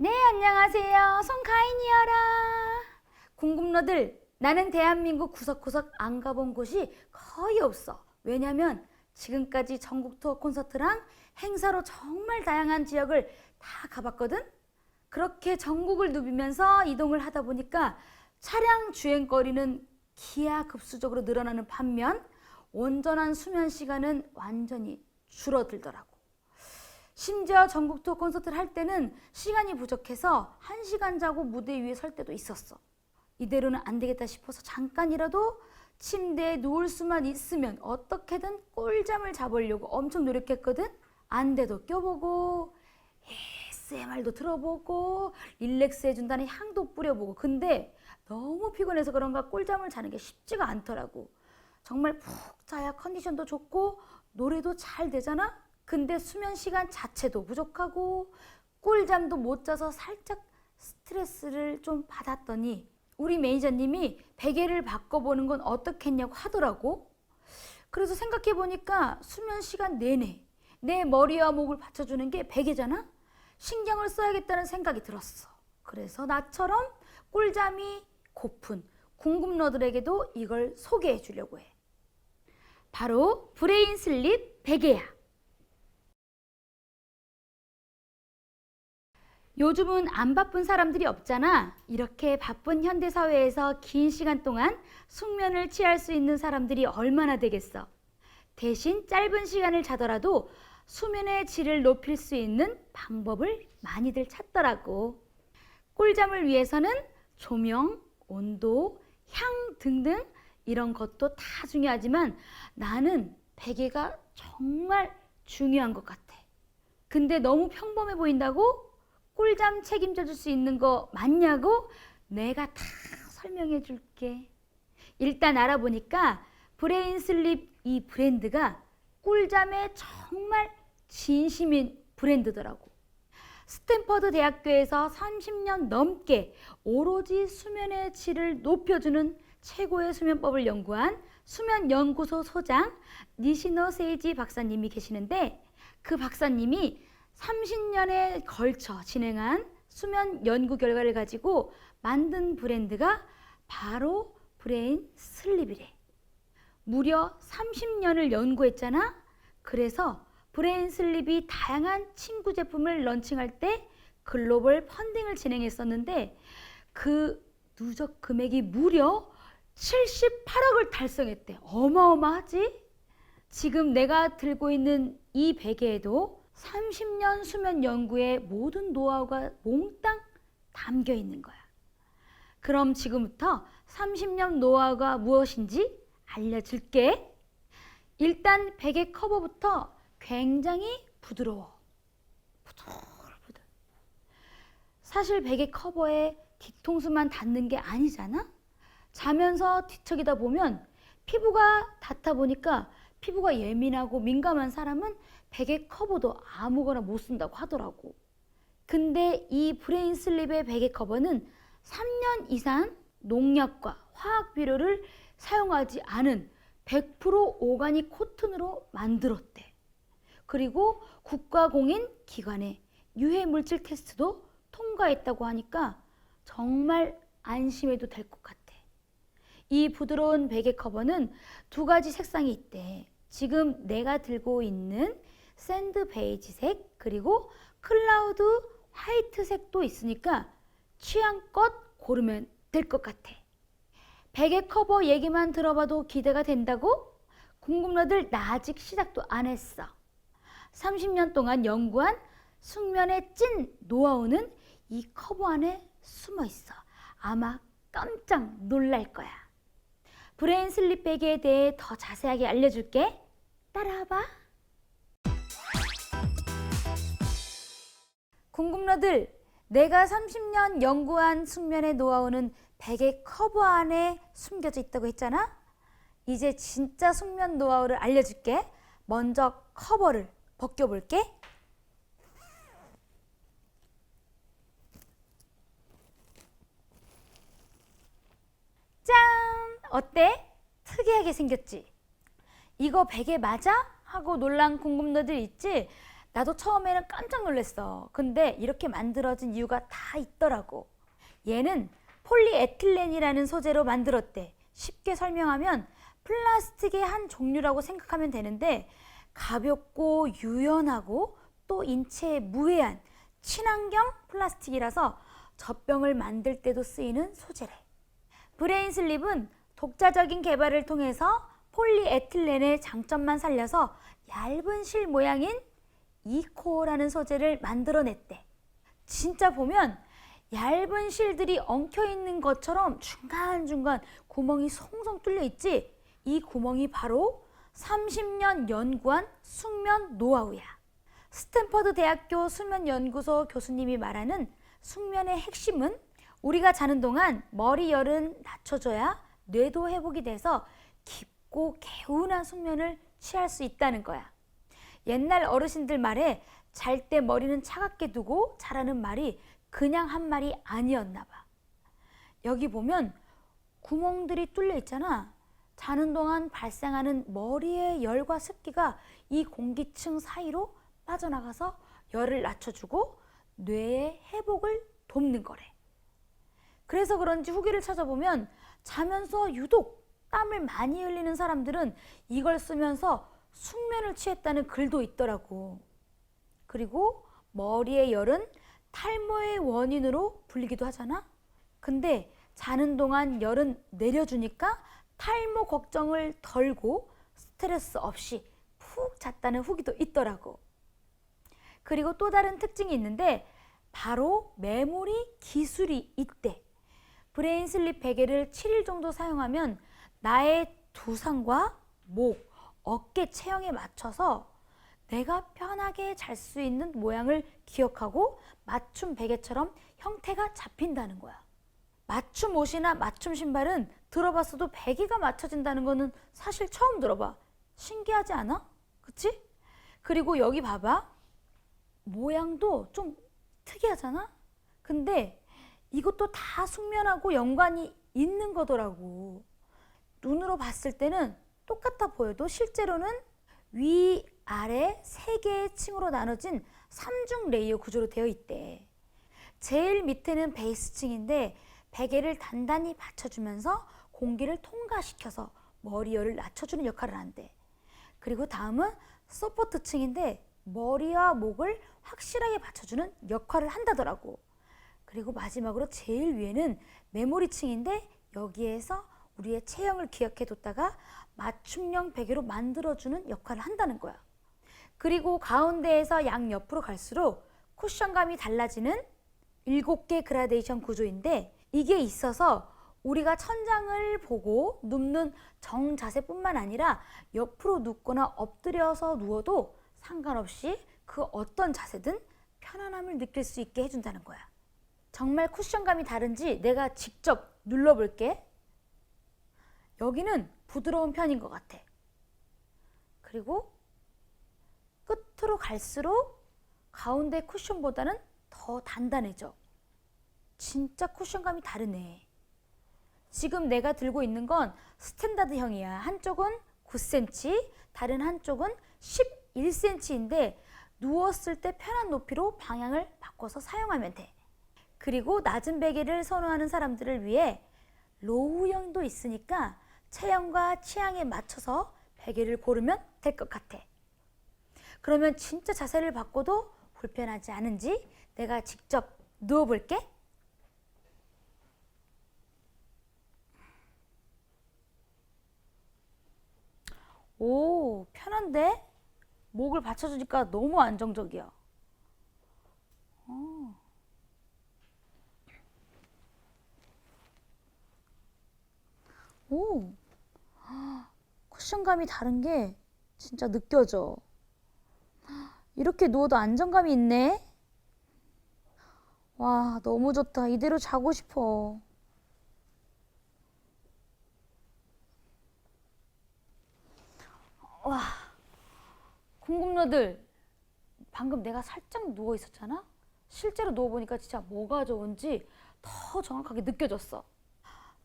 네, 안녕하세요. 송가인이여라. 궁금러들, 나는 대한민국 구석구석 안 가본 곳이 거의 없어. 왜냐면 지금까지 전국 투어 콘서트랑 행사로 정말 다양한 지역을 다 가봤거든? 그렇게 전국을 누비면서 이동을 하다 보니까 차량 주행거리는 기하급수적으로 늘어나는 반면 온전한 수면 시간은 완전히 줄어들더라고. 심지어 전국 투어 콘서트를 할 때는 시간이 부족해서 한시간 자고 무대 위에 설 때도 있었어. 이대로는 안 되겠다 싶어서 잠깐이라도 침대에 누울 수만 있으면 어떻게든 꿀잠을 자보려고 엄청 노력했거든. 안 돼도 껴보고 ASMR도 들어보고 릴렉스 해준다는 향도 뿌려보고 근데 너무 피곤해서 그런가 꿀잠을 자는 게 쉽지가 않더라고. 정말 푹 자야 컨디션도 좋고 노래도 잘 되잖아? 근데 수면 시간 자체도 부족하고 꿀잠도 못 자서 살짝 스트레스를 좀 받았더니 우리 매니저님이 베개를 바꿔보는 건 어떻겠냐고 하더라고. 그래서 생각해 보니까 수면 시간 내내 내 머리와 목을 받쳐주는 게 베개잖아? 신경을 써야겠다는 생각이 들었어. 그래서 나처럼 꿀잠이 고픈 궁금러들에게도 이걸 소개해 주려고 해. 바로 브레인 슬립 베개야. 요즘은 안 바쁜 사람들이 없잖아. 이렇게 바쁜 현대 사회에서 긴 시간 동안 숙면을 취할 수 있는 사람들이 얼마나 되겠어. 대신 짧은 시간을 자더라도 수면의 질을 높일 수 있는 방법을 많이들 찾더라고. 꿀잠을 위해서는 조명, 온도, 향 등등 이런 것도 다 중요하지만 나는 베개가 정말 중요한 것 같아. 근데 너무 평범해 보인다고? 꿀잠 책임져 줄 수 있는 거 맞냐고? 내가 다 설명해 줄게. 일단 알아보니까 브레인 슬립 이 브랜드가 꿀잠에 정말 진심인 브랜드더라고. 스탠퍼드 대학교에서 30년 넘게 오로지 수면의 질을 높여주는 최고의 수면법을 연구한 수면연구소 소장 니시노 세이지 박사님이 계시는데 그 박사님이 30년에 걸쳐 진행한 수면 연구 결과를 가지고 만든 브랜드가 바로 브레인 슬립이래. 무려 30년을 연구했잖아. 그래서 브레인 슬립이 다양한 친구 제품을 런칭할 때 글로벌 펀딩을 진행했었는데 그 누적 금액이 무려 78억을 달성했대. 어마어마하지? 지금 내가 들고 있는 이 베개에도 30년 수면 연구의 모든 노하우가 몽땅 담겨 있는 거야. 그럼 지금부터 30년 노하우가 무엇인지 알려줄게. 일단 베개 커버부터 굉장히 부드러워. 부들부들. 사실 베개 커버에 뒤통수만 닿는 게 아니잖아? 자면서 뒤척이다 보면 피부가 닿다 보니까 피부가 예민하고 민감한 사람은 베개 커버도 아무거나 못 쓴다고 하더라고. 근데 이 브레인 슬립의 베개 커버는 3년 이상 농약과 화학 비료를 사용하지 않은 100% 오가닉 코튼으로 만들었대. 그리고 국가공인 기관의 유해 물질 테스트도 통과했다고 하니까 정말 안심해도 될 것 같아. 이 부드러운 베개 커버는 두 가지 색상이 있대. 지금 내가 들고 있는 샌드 베이지색 그리고 클라우드 화이트색도 있으니까 취향껏 고르면 될 것 같아. 베개 커버 얘기만 들어봐도 기대가 된다고? 궁금러들 나 아직 시작도 안 했어. 30년 동안 연구한 숙면의 찐 노하우는 이 커버 안에 숨어 있어. 아마 깜짝 놀랄 거야. 브레인 슬립 베개에 대해 더 자세하게 알려줄게. 따라와 봐. 궁금러들, 내가 30년 연구한 숙면의 노하우는 베개 커버 안에 숨겨져 있다고 했잖아? 이제 진짜 숙면 노하우를 알려줄게. 먼저 커버를 벗겨볼게. 짠! 어때? 특이하게 생겼지? 이거 베개 맞아? 하고 놀란 궁금너들 있지? 나도 처음에는 깜짝 놀랐어. 근데 이렇게 만들어진 이유가 다 있더라고. 얘는 폴리에틸렌이라는 소재로 만들었대. 쉽게 설명하면 플라스틱의 한 종류라고 생각하면 되는데 가볍고 유연하고 또 인체에 무해한 친환경 플라스틱이라서 젖병을 만들 때도 쓰이는 소재래. 브레인 슬립은 독자적인 개발을 통해서 폴리에틸렌의 장점만 살려서 얇은 실 모양인 이코라는 소재를 만들어냈대. 진짜 보면 얇은 실들이 엉켜 있는 것처럼 중간중간 구멍이 송송 뚫려 있지. 이 구멍이 바로 30년 연구한 숙면 노하우야. 스탠퍼드 대학교 수면연구소 교수님이 말하는 숙면의 핵심은 우리가 자는 동안 머리 열은 낮춰줘야 뇌도 회복이 돼서 깊고 개운한 숙면을 취할 수 있다는 거야. 옛날 어르신들 말에 잘 때 머리는 차갑게 두고 자라는 말이 그냥 한 말이 아니었나 봐. 여기 보면 구멍들이 뚫려 있잖아. 자는 동안 발생하는 머리의 열과 습기가 이 공기층 사이로 빠져나가서 열을 낮춰주고 뇌의 회복을 돕는 거래. 그래서 그런지 후기를 찾아보면 자면서 유독 땀을 많이 흘리는 사람들은 이걸 쓰면서 숙면을 취했다는 글도 있더라고. 그리고 머리의 열은 탈모의 원인으로 불리기도 하잖아. 근데 자는 동안 열은 내려주니까 탈모 걱정을 덜고 스트레스 없이 푹 잤다는 후기도 있더라고. 그리고 또 다른 특징이 있는데 바로 메모리 기술이 있대. 브레인 슬립 베개를 7일 정도 사용하면 나의 두상과 목, 어깨 체형에 맞춰서 내가 편하게 잘 수 있는 모양을 기억하고 맞춤 베개처럼 형태가 잡힌다는 거야. 맞춤 옷이나 맞춤 신발은 들어봤어도 베개가 맞춰진다는 거는 사실 처음 들어봐. 신기하지 않아? 그치? 그리고 여기 봐봐. 모양도 좀 특이하잖아? 근데 이것도 다 숙면하고 연관이 있는 거더라고. 눈으로 봤을 때는 똑같아 보여도 실제로는 위, 아래 세 개의 층으로 나눠진 삼중 레이어 구조로 되어 있대. 제일 밑에는 베이스 층인데 베개를 단단히 받쳐주면서 공기를 통과시켜서 머리열을 낮춰주는 역할을 한대. 그리고 다음은 서포트 층인데 머리와 목을 확실하게 받쳐주는 역할을 한다더라고. 그리고 마지막으로 제일 위에는 메모리 층인데 여기에서 우리의 체형을 기억해 뒀다가 맞춤형 베개로 만들어주는 역할을 한다는 거야. 그리고 가운데에서 양옆으로 갈수록 쿠션감이 달라지는 일곱 개 그라데이션 구조인데 이게 있어서 우리가 천장을 보고 눕는 정자세뿐만 아니라 옆으로 눕거나 엎드려서 누워도 상관없이 그 어떤 자세든 편안함을 느낄 수 있게 해준다는 거야. 정말 쿠션감이 다른지 내가 직접 눌러볼게. 여기는 부드러운 편인 것 같아. 그리고 끝으로 갈수록 가운데 쿠션보다는 더 단단해져. 진짜 쿠션감이 다르네. 지금 내가 들고 있는 건 스탠다드형이야. 한쪽은 9cm, 다른 한쪽은 11cm인데 누웠을 때 편한 높이로 방향을 바꿔서 사용하면 돼. 그리고 낮은 베개를 선호하는 사람들을 위해 로우형도 있으니까 체형과 취향에 맞춰서 베개를 고르면 될 것 같아. 그러면 진짜 자세를 바꿔도 불편하지 않은지 내가 직접 누워볼게. 오, 편한데? 목을 받쳐주니까 너무 안정적이야. 어. 오, 쿠션감이 다른 게 진짜 느껴져. 이렇게 누워도 안정감이 있네. 와, 너무 좋다. 이대로 자고 싶어. 와, 궁금러들. 방금 내가 살짝 누워 있었잖아? 실제로 누워보니까 진짜 뭐가 좋은지 더 정확하게 느껴졌어.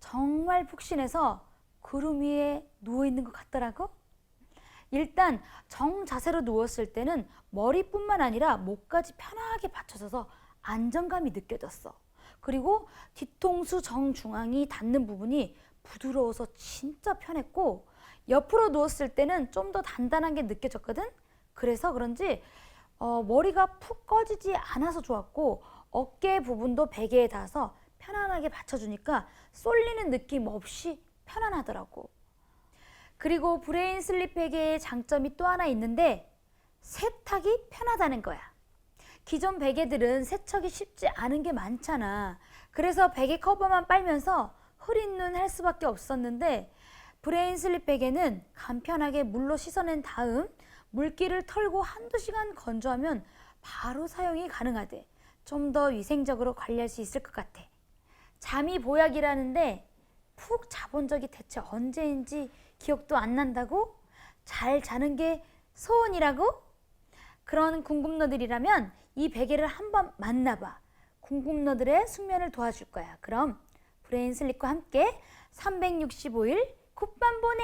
정말 푹신해서 구름 위에 누워 있는 것 같더라고. 일단 정 자세로 누웠을 때는 머리뿐만 아니라 목까지 편하게 받쳐져서 안정감이 느껴졌어. 그리고 뒤통수 정중앙이 닿는 부분이 부드러워서 진짜 편했고 옆으로 누웠을 때는 좀 더 단단한 게 느껴졌거든. 그래서 그런지 어, 머리가 푹 꺼지지 않아서 좋았고 어깨 부분도 베개에 닿아서 편안하게 받쳐주니까 쏠리는 느낌 없이 편안하더라고. 그리고 브레인 슬립 베개의 장점이 또 하나 있는데 세탁이 편하다는 거야. 기존 베개들은 세척이 쉽지 않은 게 많잖아. 그래서 베개 커버만 빨면서 흐린 눈 할 수밖에 없었는데 브레인 슬립 베개는 간편하게 물로 씻어낸 다음 물기를 털고 한두 시간 건조하면 바로 사용이 가능하대. 좀 더 위생적으로 관리할 수 있을 것 같아. 잠이 보약이라는데 푹 자본 적이 대체 언제인지 기억도 안 난다고? 잘 자는 게 소원이라고? 그런 궁금너들이라면 이 베개를 한번 만나봐. 궁금너들의 숙면을 도와줄 거야. 그럼 브레인 슬립과 함께 365일 굿밤 보내!